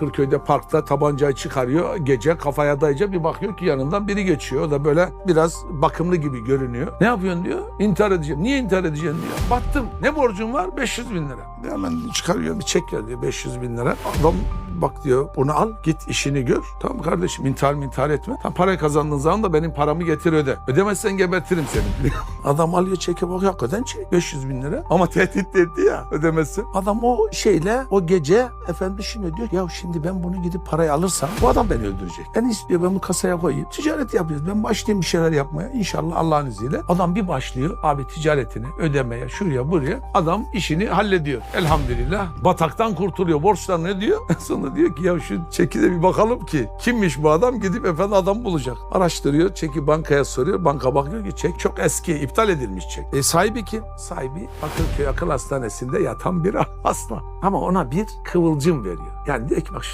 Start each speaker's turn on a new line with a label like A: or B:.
A: Kırköy'de parkta tabancayı çıkarıyor. Gece kafaya dayayınca bir bakıyor ki yanından biri geçiyor. O da böyle biraz bakımlı gibi görünüyor. Ne yapıyorsun diyor. İntihar edeceğim. Niye intihar edeceksin diyor. Battım. Ne borcum var? 500 bin lira. Hemen çıkarıyor bir çek ver diyor 500 bin lira. Adam bak diyor bunu al git işini gör. Tamam kardeşim intihar intihar etme. Tam parayı kazandığın zaman da benim paramı getir öde. Ödemezsen gebertirim seni. Adam alıyor çeke bak hakikaten çek 500 bin lira. Ama tehdit etti ya ödemezsin. Adam o şeyle o gece efendim düşünüyor diyor ya şimdi ben bunu gidip parayı alırsam bu adam beni öldürecek. Ben istiyor ben bu kasaya koyayım. Ticaret yapıyoruz. Ben başlayayım bir şeyler yapmaya. İnşallah Allah'ın izniyle. Adam bir başlıyor abi ticaretini ödemeye şuraya buraya. Adam işini hallediyor. Elhamdülillah. Bataktan kurtuluyor. Borçlar ne diyor? Sonra diyor ki ya şu çeki de bir bakalım ki kimmiş bu adam gidip efendim adam bulacak. Araştırıyor. Çeki bankaya soruyor. Banka bakıyor ki çek çok eski iptal edilmiş çek. E sahibi kim? Sahibi Bakırköy Akıl Hastanesi'nde yatan bir hasta. Ama ona bir kıvılcım veriyor. Yani direkt bak